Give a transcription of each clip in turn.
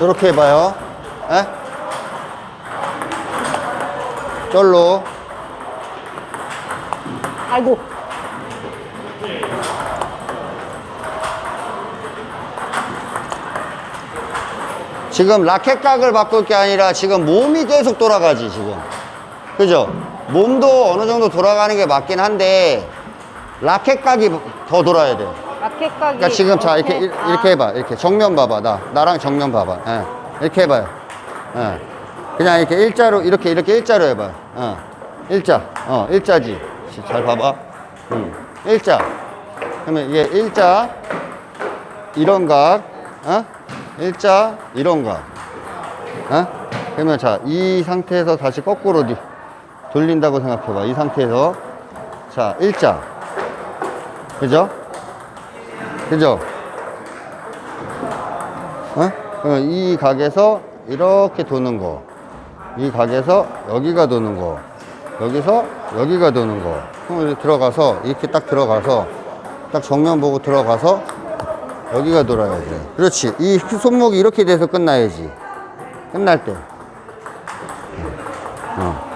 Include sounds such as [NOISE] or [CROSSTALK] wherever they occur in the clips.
이렇게 해봐요. 에? 쫄로. 아이고. 지금 라켓 각을 바꿀 게 아니라 지금 몸이 계속 돌아가지, 지금. 그죠? 몸도 어느 정도 돌아가는 게 맞긴 한데, 라켓 각이 더 돌아야 돼. 각이. 그러니까 지금 자, 이렇게, 일- 아, 이렇게 해봐. 이렇게 정면 봐봐. 나, 나랑 정면 봐봐. 예. 이렇게 해봐요. 예. 그냥 이렇게 일자로, 이렇게, 이렇게 일자로 해봐요. 어. 일자. 어, 일자지. 시- 잘 봐봐. 음. 일자. 그러면 이게 일자, 이런 각, 어? 일자, 이런 각. 어? 그러면 자, 이 상태에서 다시 거꾸로 뒤- 돌린다고 생각해봐. 이 상태에서. 자, 일자. 그죠? 그죠? 어? 그러면 이 각에서 이렇게 도는 거. 이 각에서 여기가 도는 거. 여기서 여기가 도는 거. 그럼 이렇게 들어가서, 이렇게 딱 들어가서, 딱 정면 보고 들어가서, 여기가 돌아야 돼. 그렇지. 이 손목이 이렇게 돼서 끝나야지. 끝날 때. 어.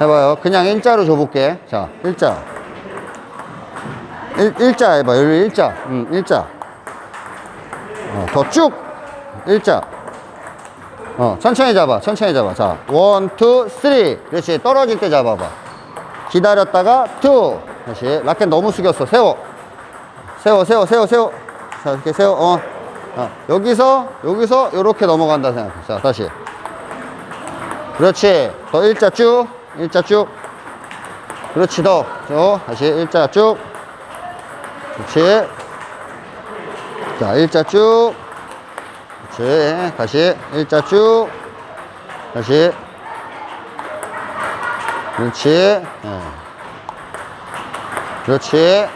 해봐요. 그냥 일자로 줘볼게. 자, 일자. 일, 일자 해봐. 여기 일자. 음, 일자. 어, 더 쭉. 일자. 어, 천천히 잡아. 천천히 잡아. 자, 원, 투, 쓰리. 그렇지. 떨어질 때 잡아봐. 기다렸다가 투. 다시. 라켓 너무 숙였어. 세워. 세워, 세워, 세워, 세워. 자, 이렇게 세워. 어. 어, 여기서, 여기서, 요렇게 넘어간다 생각해. 자, 다시. 그렇지. 더 일자 쭉. 일자 쭉. 그렇지. 더. 쭉. 다시 일자 쭉. 그렇지. 자, 일자 쭉. 그렇지. 다시 일자 쭉. 다시. 그렇지. 예. 그렇지.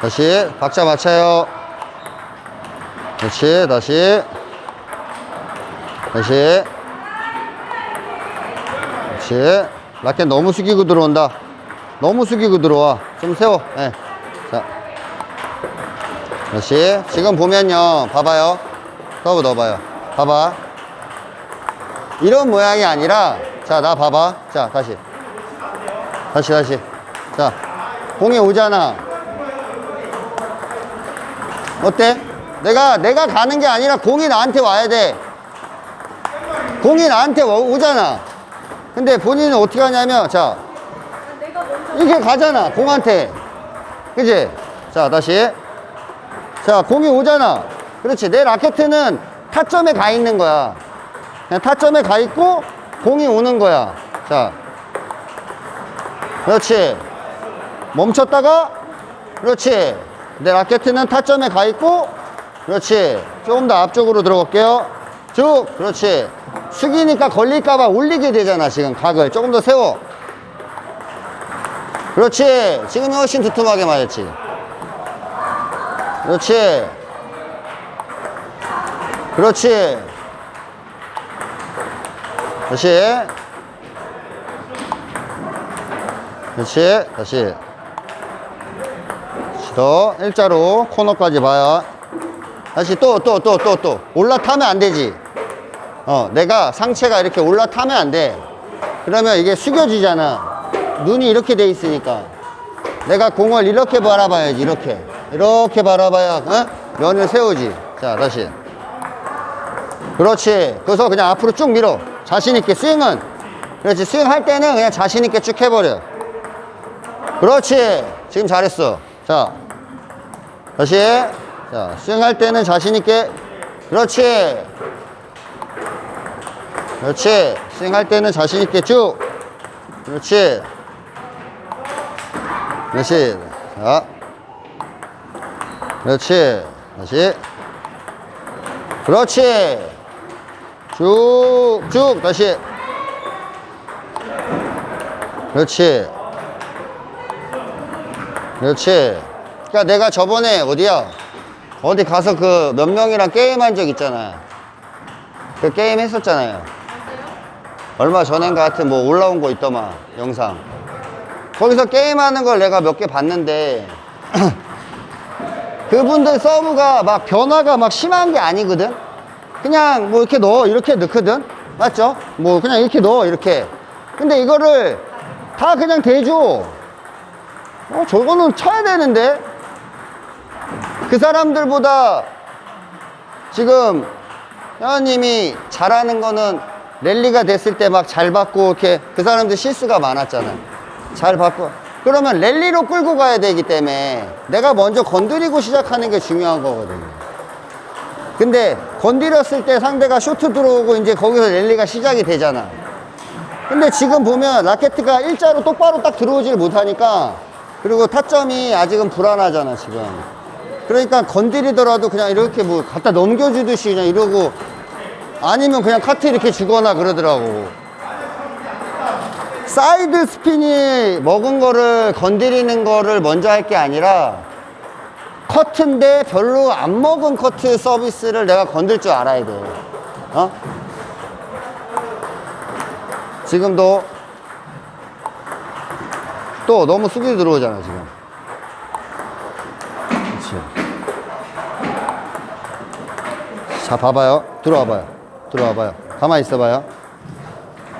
다시 박자 맞춰요. 그렇지. 다시. 다시. 그렇지. 라켓 너무 숙이고 들어온다. 너무 숙이고 들어와. 좀 세워. 예. 자. 다시. 지금 보면요. 봐봐요. 서브 넣어봐요. 봐봐. 이런 모양이 아니라, 자, 나 봐봐. 자, 다시. 다시, 다시. 자, 공이 오잖아. 어때? 내가, 내가 가는 게 아니라 공이 나한테 와야 돼. 공이 나한테 오- 오잖아. 근데 본인은 어떻게 하냐면, 자, 이렇게 가잖아, 공한테. 그지? 자, 다시. 자, 공이 오잖아. 그렇지. 내 라켓은 타점에 가 있는 거야. 그냥 타점에 가 있고, 공이 오는 거야. 자. 그렇지. 멈췄다가, 그렇지. 내 라켓은 타점에 가 있고, 그렇지. 조금 더 앞쪽으로 들어갈게요. 쭉, 그렇지. 숙이니까 걸릴까봐 올리게 되잖아, 지금 각을. 조금 더 세워. 그렇지. 지금 훨씬 두툼하게 맞았지. 그렇지. 그렇지. 다시. 그렇지. 다시. 다시 더 일자로 코너까지 봐요. 다시 또, 또, 또, 또, 또. 올라타면 안 되지. 어, 내가 상체가 이렇게 올라타면 안 돼. 그러면 이게 숙여지잖아. 눈이 이렇게 돼 있으니까. 내가 공을 이렇게 바라봐야지, 이렇게. 이렇게 바라봐야, 어? 면을 세우지. 자, 다시. 그렇지. 그래서 그냥 앞으로 쭉 밀어. 자신 있게, 스윙은. 그렇지. 스윙할 때는 그냥 자신 있게 쭉 해버려. 그렇지. 지금 잘했어. 자. 다시. 자, 스윙할 때는 자신 있게. 그렇지. 그렇지. 스윙할 때는 자신 있게 쭉. 그렇지. 그렇지. 자. 그렇지. 다시. 그렇지. 쭉, 쭉. 다시. 그렇지. 그렇지. 그러니까 내가 저번에 어디야? 어디 가서 그 몇 명이랑 게임한 적 있잖아. 그 게임 했었잖아요. 얼마 전인가 하여튼 뭐 올라온 거 있더만, 영상. 거기서 게임하는 걸 내가 몇 개 봤는데, [CLEARS THROAT] 그분들 서브가 막 변화가 막 심한 게 아니거든. 그냥 뭐 이렇게 넣어 이렇게 넣거든. 맞죠? 뭐 그냥 이렇게 넣어 이렇게. 근데 이거를 다 그냥 대줘. 어 저거는 쳐야 되는데. 그 사람들보다 지금 회원님이 잘하는 거는 랠리가 됐을 때 막 잘 받고 이렇게 그 사람들 실수가 많았잖아. 잘 받고. 그러면 랠리로 끌고 가야 되기 때문에 내가 먼저 건드리고 시작하는 게 중요한 거거든요. 근데 건드렸을 때 상대가 쇼트 들어오고 이제 거기서 랠리가 시작이 되잖아. 근데 지금 보면 라켓트가 일자로 똑바로 딱 들어오질 못하니까 그리고 타점이 아직은 불안하잖아, 지금. 그러니까 건드리더라도 그냥 이렇게 뭐 갖다 넘겨주듯이 그냥 이러고 아니면 그냥 카트 이렇게 주거나 그러더라고. 사이드 스핀이 먹은 거를 건드리는 거를 먼저 할 게 아니라 커트인데 별로 안 먹은 커트 서비스를 내가 건들 줄 알아야 돼. 어? 지금도 또 너무 숙이 들어오잖아, 지금. 그렇지. 자, 봐봐요. 들어와봐요. 들어와봐요. 가만히 있어봐요.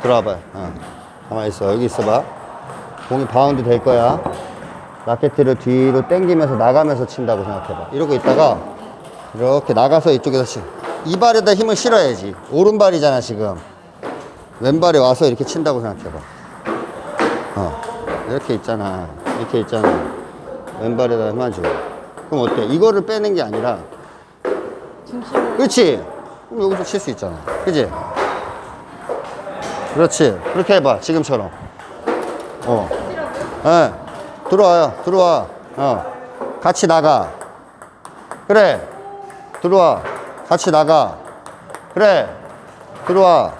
들어와봐요. 어. 가만히 있어. 여기 있어봐. 공이 바운드 될 거야. 라켓을 뒤로 당기면서 나가면서 친다고 생각해봐. 이러고 있다가 이렇게 나가서 이쪽에서 치. 이 발에다 힘을 실어야지. 오른발이잖아, 지금. 왼발에 와서 이렇게 친다고 생각해봐. 어. 이렇게 있잖아. 이렇게 있잖아. 왼발에다 힘만 줘. 그럼 어때? 이거를 빼는 게 아니라 중심을 그렇지. 그럼 여기서 칠 수 있잖아. 그지? 그렇지. 그렇게 해봐. 지금처럼. 어. 예. 들어와요. 들어와. 어. 같이 나가. 그래. 들어와. 같이 나가. 그래. 들어와.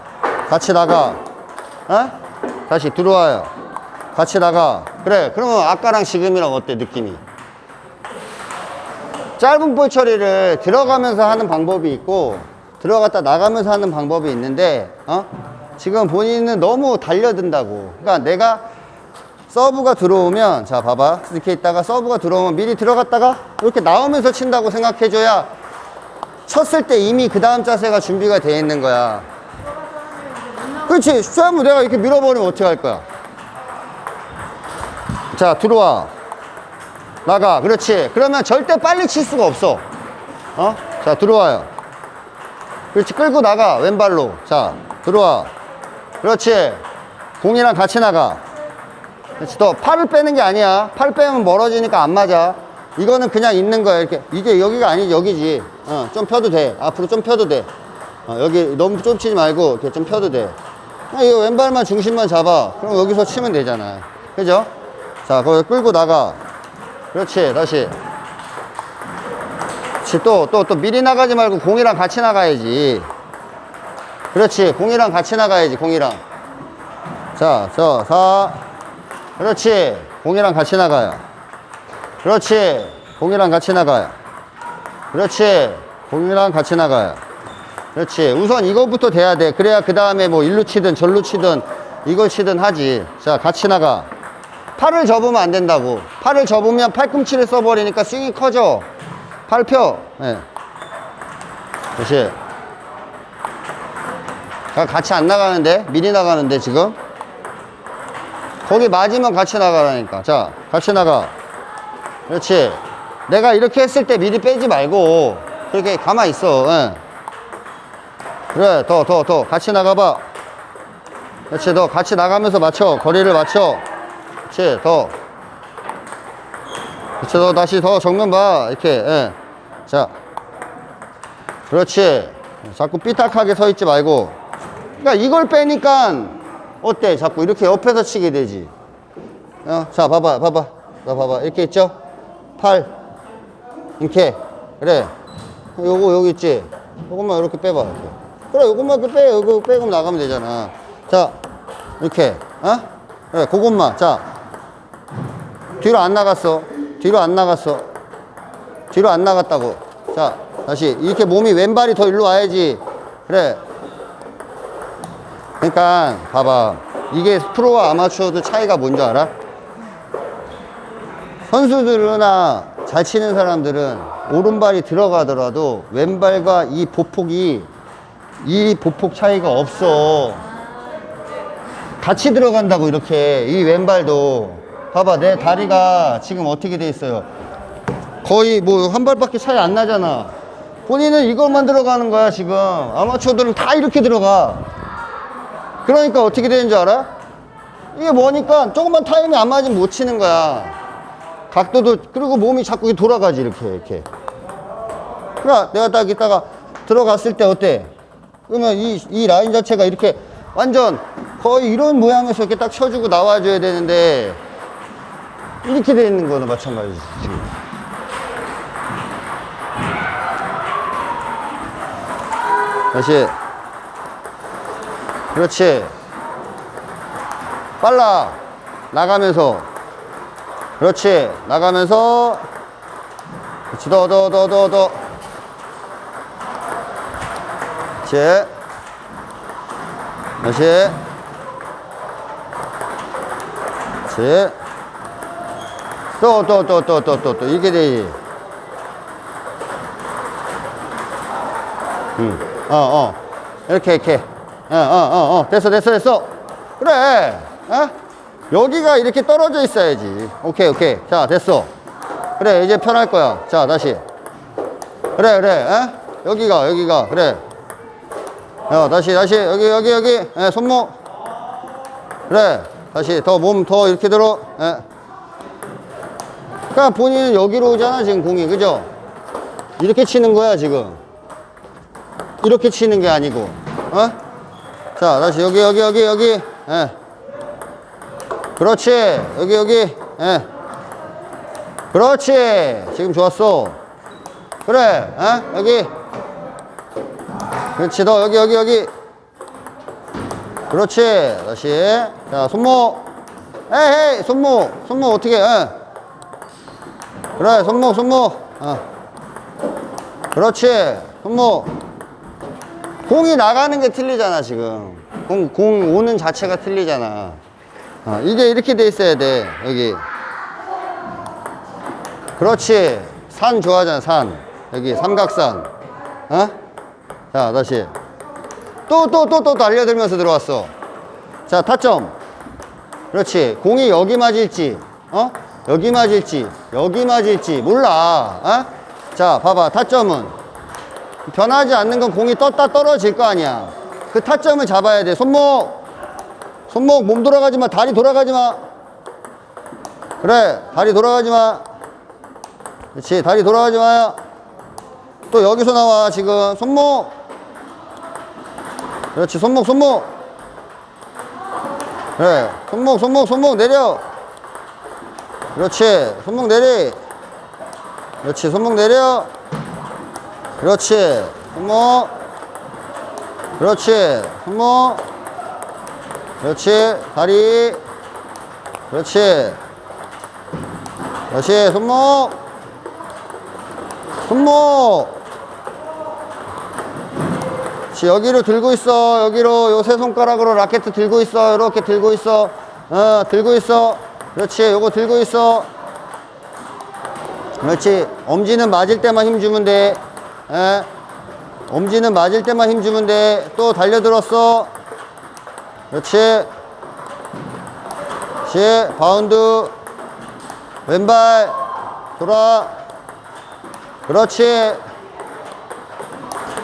같이 나가. 어? 다시 들어와요. 같이 나가. 그래. 그러면 아까랑 지금이랑 어때, 느낌이? 짧은 볼 처리를 들어가면서 하는 방법이 있고 들어갔다 나가면서 하는 방법이 있는데 어? 지금 본인은 너무 달려든다고 그러니까 내가 서브가 들어오면 자 봐봐 이렇게 있다가 서브가 들어오면 미리 들어갔다가 이렇게 나오면서 친다고 생각해줘야 쳤을 때 이미 그 다음 자세가 준비가 돼 있는 거야 그렇지 쏘면 내가 이렇게 밀어버리면 어떻게 할 거야 자 들어와 나가. 그렇지. 그러면 절대 빨리 칠 수가 없어. 어? 자, 들어와요. 그렇지. 끌고 나가. 왼발로. 자, 들어와. 그렇지. 공이랑 같이 나가. 그렇지. 또 팔을 빼는 게 아니야. 팔 빼면 멀어지니까 안 맞아. 이거는 그냥 있는 거야. 이렇게. 이게 여기가 아니지. 여기지. 어, 좀 펴도 돼. 앞으로 좀 펴도 돼. 어, 여기 너무 좁히지 말고 이렇게 좀 펴도 돼. 아, 이거 왼발만 중심만 잡아. 그럼 여기서 치면 되잖아. 그죠? 자, 거기 끌고 나가. 그렇지 다시 그렇지 또 또 또 미리 나가지 말고 공이랑 같이 나가야지 그렇지. 공이랑 같이 나가야지 공이랑. 자저사. 그렇지. 공이랑 같이 나가요. 그렇지. 공이랑 같이 나가요. 그렇지. 공이랑 같이 나가요. 그렇지. 우선 이것부터 돼야 돼. 그래야 그 다음에 뭐 일루 치든 절루 치든 이걸 치든 하지. 자 같이 나가. 팔을 접으면 안 된다고. 팔을 접으면 팔꿈치를 써버리니까 스윙이 커져. 팔 펴. 예. 그렇지. 자, 같이 안 나가는데? 미리 나가는데, 지금? 거기 맞으면 같이 나가라니까. 자, 같이 나가. 그렇지. 내가 이렇게 했을 때 미리 빼지 말고, 그렇게 가만히 있어. 예. 그래, 더, 더, 더. 같이 나가봐. 그렇지, 너 같이 나가면서 맞춰. 거리를 맞춰. 그렇지 더 그렇지 더 다시 더 정면 봐 이렇게 예. 자 그렇지 자꾸 삐딱하게 서 있지 말고 그러니까 이걸 빼니까 어때? 자꾸 이렇게 옆에서 치게 되지. 어, 자 봐봐 봐봐. 나 봐봐. 이렇게 있죠? 팔. 이렇게. 그래. 요거 여기 있지? 요것만 이렇게 빼봐 이렇게. 그래 요것만 이렇게 빼. 요거 빼고 나가면 되잖아. 자 이렇게. 어? 그래 그것만. 자. 뒤로 안 나갔어. 뒤로 안 나갔어. 뒤로 안 나갔다고. 자, 다시. 이렇게 몸이 왼발이 더 일로 와야지. 그래. 그러니까, 봐봐. 이게 프로와 아마추어들 차이가 뭔지 알아? 선수들이나 잘 치는 사람들은 오른발이 들어가더라도 왼발과 이 보폭이 이 보폭 차이가 없어. 같이 들어간다고 이렇게 이 왼발도 봐봐 내 다리가 지금 어떻게 돼 있어요 거의 뭐 한 발밖에 차이 안 나잖아 본인은 이것만 들어가는 거야 지금 아마추어들은 다 이렇게 들어가 그러니까 어떻게 되는 줄 알아? 이게 뭐니까 조금만 타임이 안 맞으면 못 치는 거야 각도도 그리고 몸이 자꾸 돌아가지 이렇게 이렇게 그러니까 내가 딱 이따가 들어갔을 때 어때? 그러면 이, 이 라인 자체가 이렇게 완전 거의 이런 모양에서 이렇게 딱 쳐주고 나와줘야 되는데 이렇게 돼 있는 거는 마찬가지지. 다시 그렇지. 빨라. 나가면서. 그렇지. 나가면서. 그렇지. 더 더 더 더 더. 그렇지. 다시. 그렇지. 또 또 또 또 또 또 또. 이게 되지 응, 어, 어. 이렇게, 이렇게. 어, 어, 어, 어. 됐어, 됐어, 됐어. 그래. 어? 여기가 이렇게 떨어져 있어야지. 오케이, 오케이. 자, 됐어. 그래, 이제 편할 거야. 자, 다시. 그래, 그래. 어? 여기가, 여기가. 그래. 어, 다시, 다시. 여기, 여기, 여기. 예, 손목. 그래. 다시. 더 몸 더 이렇게 들어. 예. 그러니까 본인은 여기로 오잖아, 지금 공이. 그죠? 이렇게 치는 거야, 지금. 이렇게 치는 게 아니고, 어? 자, 다시 여기, 여기, 여기, 여기, 예. 그렇지. 여기, 여기, 예. 그렇지. 지금 좋았어. 그래, 어? 여기. 그렇지, 너, 여기, 여기, 여기. 그렇지. 다시. 자, 손목. 에이, 에이, 손목. 손목 어떻게, 예. 그래, 손목, 손목. 어. 그렇지. 손목. 공이 나가는 게 틀리잖아 지금. 공, 공 오는 자체가 틀리잖아. 어, 이게 이렇게 돼 있어야 돼 여기. 그렇지. 산 좋아하잖아 산. 여기 삼각산. 어? 자 다시. 또 또 또또 달려들면서 들어왔어. 자 타점. 그렇지. 공이 여기 맞을지 어? 여기 맞을지 여기 맞을지 몰라 어? 자 봐봐 타점은 변하지 않는 건 공이 떴다 떨어질 거 아니야. 그 타점을 잡아야 돼. 손목. 손목 몸 돌아가지 마. 다리 돌아가지 마. 그래. 다리 돌아가지 마. 그렇지. 다리 돌아가지 마요. 또 여기서 나와. 지금 손목. 그렇지. 손목, 손목. 그래. 손목, 손목, 손목 내려. 그렇지. 손목 내리. 그렇지. 손목 내려. 그렇지. 손목. 그렇지. 손목. 그렇지. 다리. 그렇지. 그렇지. 손목. 손목. 그렇지. 여기로 들고 있어. 여기로 요 세 손가락으로 라켓 들고 있어. 이렇게 들고 있어. 어, 들고 있어. 그렇지. 요거 들고 있어. 그렇지. 엄지는 맞을 때만 힘 주면 돼. 예. 엄지는 맞을 때만 힘 주면 돼. 또 달려들었어. 그렇지. 그렇지. 바운드. 왼발. 돌아. 그렇지.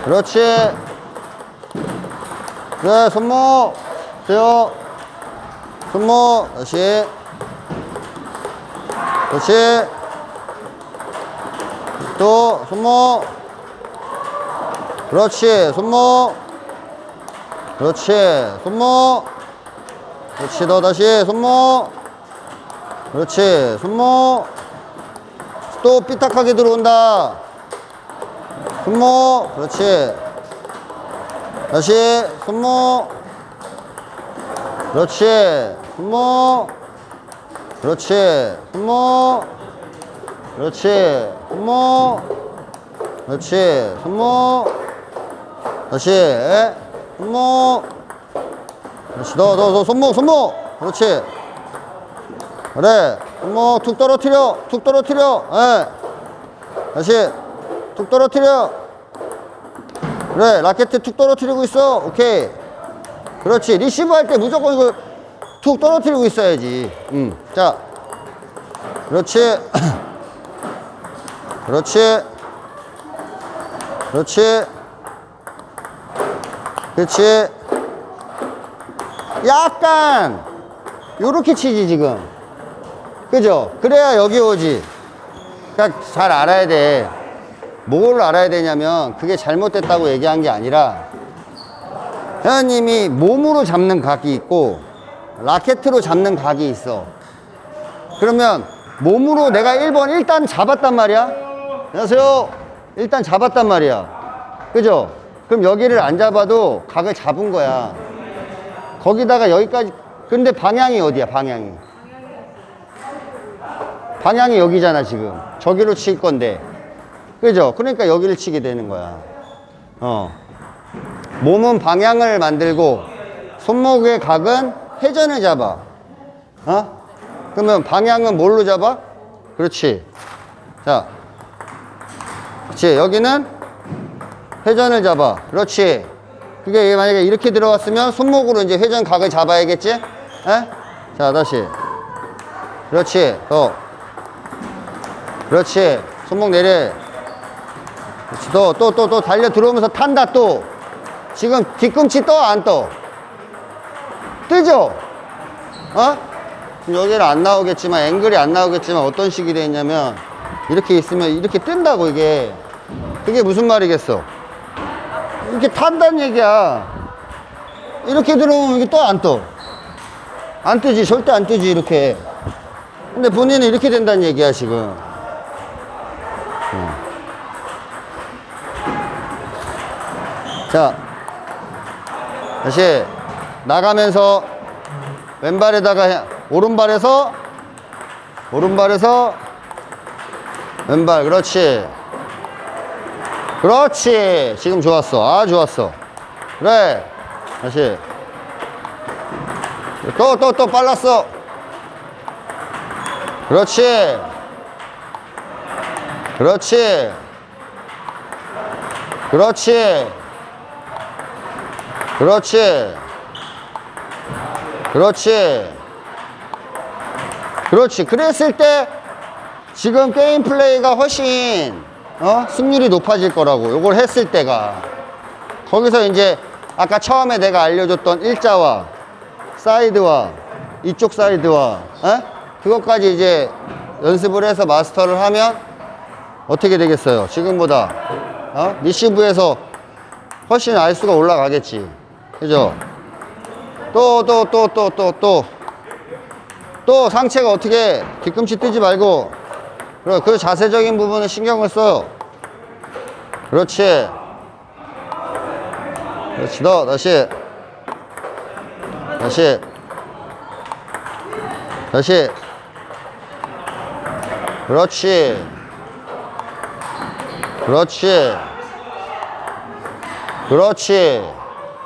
그렇지. 그래, 손목. 세요. 손목. 다시. 그렇지. 또, 손목. 그렇지 손목. 그렇지 손목. 그렇지 너 다시 손목. 그렇지 손목. 또 삐딱하게 들어온다. 손목 그렇지. 다시 손목. 그렇지 손목. 그렇지 손목. 그렇지 손목. 그렇지 손목 다시. 에? 손목. 그렇지. 너너너 손목 손목. 그렇지. 그래. 손목 툭 떨어뜨려. 툭 떨어뜨려. 에 다시. 툭 떨어뜨려. 그래. 라켓 툭 떨어뜨리고 있어. 오케이. 그렇지. 리시브 할 때 무조건 이거 툭 떨어뜨리고 있어야지. 음자. [CLEARS THROAT] 그렇지. 그렇지. 그렇지 그렇지 약간 요렇게 치지 지금 그죠 그래야 여기 오지 그러니까 잘 알아야 돼. 뭘 알아야 되냐면 그게 잘못됐다고 얘기한 게 아니라 회원님이 몸으로 잡는 각이 있고 라켓으로 잡는 각이 있어. 그러면 몸으로 내가 1번 일단 잡았단 말이야. 안녕하세요. 일단 잡았단 말이야. 그죠? 그럼 여기를 안 잡아도 각을 잡은 거야. 거기다가 여기까지. 근데 방향이 어디야, 방향이? 방향이 여기잖아 지금. 저기로 칠 건데. 그죠? 그러니까 여기를 치게 되는 거야. 어. 몸은 방향을 만들고 손목의 각은 회전을 잡아. 어? 그러면 방향은 뭘로 잡아? 그렇지. 자. 그렇지 여기는 회전을 잡아. 그렇지. 그게 만약에 이렇게 들어갔으면 손목으로 이제 회전 각을 잡아야겠지? 에? 자 다시. 그렇지. 더. 그렇지. 손목 내려. 그렇지. 또 또 또 또 달려 들어오면서 탄다 또. 지금 뒤꿈치 떠 안 떠? 뜨죠? 어? 여기는 안 나오겠지만 앵글이 안 나오겠지만 어떤 식이 돼 있냐면 이렇게 있으면 이렇게 뜬다고 이게. 그게 무슨 말이겠어 이렇게 탄다는 얘기야. 이렇게 들어오면 이게 또 안 떠? 안 뜨지. 절대 안 뜨지 이렇게. 근데 본인은 이렇게 된다는 얘기야 지금. 자, 다시 나가면서 왼발에다가 해- 오른발에서 오른발에서 왼발. 그렇지 그렇지. 지금 좋았어. 아 좋았어. 그래. 다시. 또또 또 빨랐어. 그렇지. 그렇지. 그렇지. 그렇지. 그렇지. 그렇지. 그랬을 때 지금 게임 플레이가 훨씬 어? 승률이 높아질 거라고. 요걸 했을 때가. 거기서 이제 아까 처음에 내가 알려줬던 일자와 사이드와 이쪽 사이드와 어? 그것까지 이제 연습을 해서 마스터를 하면 어떻게 되겠어요? 지금보다 어? 리시브에서 훨씬 알수가 올라가겠지. 그죠? 또, 또, 또, 또, 또, 또. 또 상체가 어떻게 뒤꿈치 뜨지 말고, 그래, 그 자세적인 부분에 신경을 써요. 그렇지. 그렇지, 너, 다시. 다시. 다시. 그렇지. 그렇지. 그렇지.